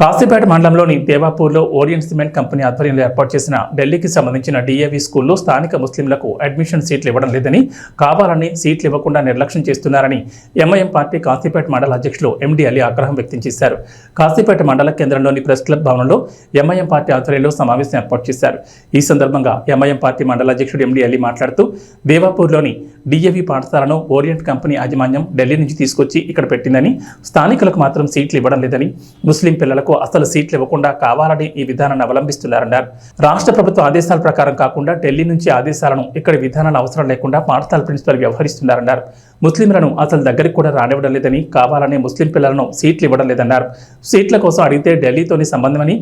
కాశీపేట మండలంలోని దేవాపూర్లో orient cement company ఆధ్వర్యంలో ఏర్పాటు చేసిన ఢిల్లీకి సంబంధించిన డిఏవి స్కూల్లో స్థానిక ముస్లింలకు అడ్మిషన్ సీట్లు ఇవ్వడం లేదని కావాలని సీట్లు ఇవ్వకుండా నిర్లక్ష్యం చేస్తున్నారని ఎంఐఎం పార్టీ కాశీపేట మండల అధ్యక్షులు ఎండి అలీ ఆగ్రహం వ్యక్తం చేశారు. కాశీపేట మండల కేంద్రంలోని ప్రెస్ క్లబ్ భవనంలో ఎంఐఎం పార్టీ ఆధ్వర్యంలో సమావేశం ఏర్పాటు చేశారు. ఈ సందర్భంగా ఎంఐఎం పార్టీ మండల అధ్యక్షుడు ఎండి అలీ మాట్లాడుతూ దేవాపూర్లోని డిఏవి పాఠశాలను ఓరియంట్ కంపెనీ యాజమాన్యం ఢిల్లీ నుంచి తీసుకొచ్చి ఇక్కడ పెట్టిందని స్థానికులకు మాత్రం సీట్లు ఇవ్వడం లేదని ముస్లిం పిల్లలకు అసలు సీట్లు ఇవ్వకుండా కావాలని ఈ విధానాన్ని అవలంబిస్తున్నారన్నారు. రాష్ట్ర ప్రభుత్వ ఆదేశాల ప్రకారం కాకుండా ఢిల్లీ నుంచి ఆదేశాలను ఇక్కడ విధానాలు అవసరం లేకుండా పాఠశాల ప్రిన్సిపల్ వ్యవహరిస్తున్నారన్నారు. ముస్లింలను అసలు దగ్గరికి కూడా రానివ్వడం లేదని కావాలని ముస్లిం పిల్లలను సీట్లు ఇవ్వడం లేదన్నారు. సీట్ల కోసం అడిగితే ఢిల్లీతోని సంబంధమని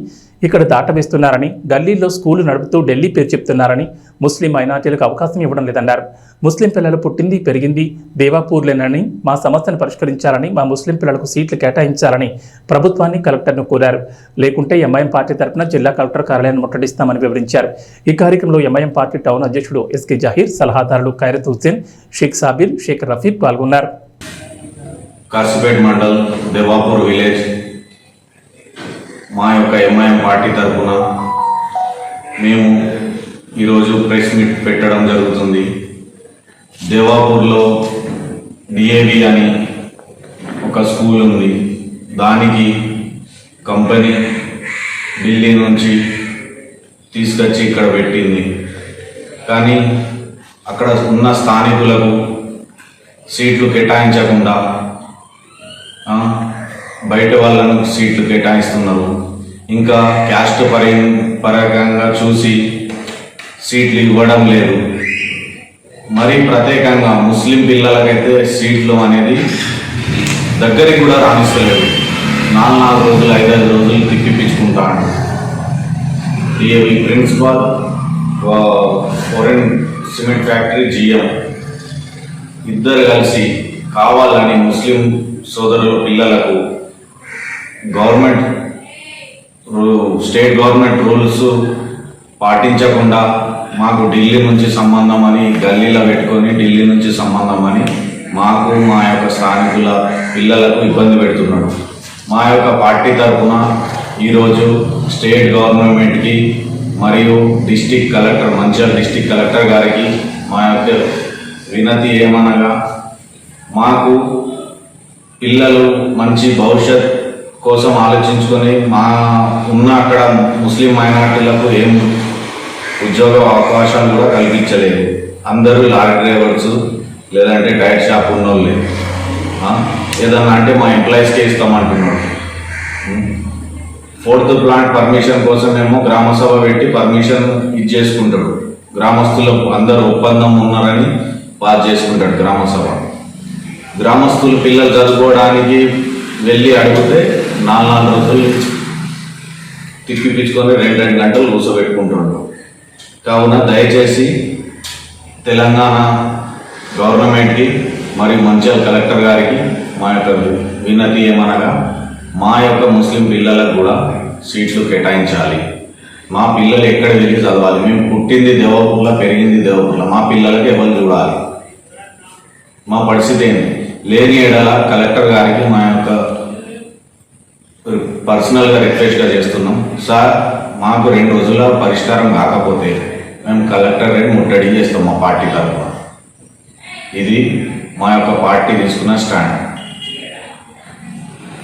ఇక్కడ దాటవేస్తున్నారని గల్లీల్లో స్కూలు నడుపుతూ ఢిల్లీ పేరు చెప్తున్నారని ముస్లిం మైనార్టీలకు అవకాశం ఇవ్వడం లేదన్నారు. ముస్లిం పిల్లలు పుట్టింది పెరిగింది దేవాపూర్లేనని మా సమస్యను పరిష్కరించాలని మా ముస్లిం పిల్లలకు సీట్లు కేటాయించాలని ప్రభుత్వాన్ని కలెక్టర్ను కోరారు. లేకుంటే ఎంఐఎం పార్టీ తరఫున జిల్లా కలెక్టర్ కార్యాలయాన్ని ముట్టడిస్తామని వివరించారు. ఈ కార్యక్రమంలో ఎంఐఎం పార్టీ టౌన్ అధ్యక్షుడు ఎస్కే జాహీర్ సలహాదారులు ఖైరత్ హుస్సేన్ షేక్ సాబిర్ షేక్ రఫీక్ పాల్గొన్నారు. కాసిపేట్ మండల్ దేవాపూర్ విలేజ్ మా యొక్క ఎంఐఎం పార్టీ తరఫున మేము ఈరోజు ప్రెస్ మీట్ పెట్టడం జరుగుతుంది. దేవాపూర్లో డిఏవి అని ఒక స్కూల్ ఉంది. దానికి కంపెనీ ఢిల్లీ నుంచి తీసుకొచ్చి ఇక్కడ పెట్టింది. కానీ అక్కడ ఉన్న స్థానికులకు సీట్లు కేటాయించకుండా బయట వాళ్ళను సీట్లు కేటాయిస్తున్నారు. ఇంకా క్యాస్ట్ పరి పరంగా చూసి సీట్లు ఇవ్వడం లేదు. మరి ప్రత్యేకంగా ముస్లిం పిల్లలకైతే సీట్లు అనేది దగ్గరికి కూడా రాణిస్తలేదు. నాలుగు నాలుగు రోజులు ఐదైదు రోజులు తిప్పిపించుకుంటాను ఈ principal foreign cement factory GM ఇద్దరు కలిసి కావాలని ముస్లిం సోదరుల పిల్లలకు గవర్నమెంట్ రూ- స్టేట్ గవర్నమెంట్ రూల్స్ పాటించకుండా మాకు ఢిల్లీ నుంచి సంబంధం అని గల్లీలో పెట్టుకొని ఢిల్లీ నుంచి సంబంధం అని మాకు మా యొక్క స్థానికుల పిల్లలకు ఇబ్బంది పెడుతున్నాడు. మా యొక్క పార్టీ తరఫున ఈరోజు స్టేట్ గవర్నమెంట్కి మరియు district collector Mancherial district collector గారికి మా యొక్క వినతి ఏమనగా మాకు పిల్లలు మంచి భవిష్యత్ కోసం ఆలోచించుకొని మా ఉన్న అక్కడ ముస్లిం మైనార్టీలకు ఏం ఉద్యోగ అవకాశాలు కూడా కల్పించలేదు. అందరూ లారీ డ్రైవర్స్ లేదంటే డైట్ షాప్ ఉన్నోళ్ళే. వాళ్ళే ఏదన్నా అంటే మా ఎంప్లాయీస్కే ఇస్తామంటున్నాడు ఫోర్త్ ప్లాంట్ పర్మిషన్ కోసమేమో మేము గ్రామసభ పెట్టి పర్మిషన్ ఇచ్చేసుకుంటాడు. గ్రామస్తులకు అందరూ ఒప్పందం ఉన్నారని పాస్ చేసుకుంటాడు గ్రామసభ గ్రామస్తులు పిల్లలు చదువుకోవడానికి వెళ్ళి అడిగితే నాలుగు నాలుగు రోజులు తిప్పిపించుకొని రెండు రెండు గంటలు కూర్చోబెట్టుకుంటున్నాడు కావున దయచేసి తెలంగాణ గవర్నమెంట్కి మరియు మంచిర్యాల కలెక్టర్ గారికి మా యొక్క వినతి ఏమనగా మా యొక్క ముస్లిం పిల్లలకు కూడా సీట్లు కేటాయించాలి. మా పిల్లలు ఎక్కడ వెళ్ళి చదవాలి? మేము పుట్టింది దేవపుల పెరిగింది దేవపుల మా పిల్లలకి ఎవరు చూడాలి? మా పరిస్థితి ఏంటి లేని ఏడల కలెక్టర్ గారికి మా యొక్క పర్సనల్గా రిక్వెస్ట్గా చేస్తున్నాం. సార్ మాకు రెండు రోజుల పరిష్కారం కాకపోతే మేము కలెక్టర్ రేట్ ముట్టడి చేస్తాం మా పార్టీ తరఫున. ఇది మా యొక్క పార్టీ తీసుకున్న స్టాండ్.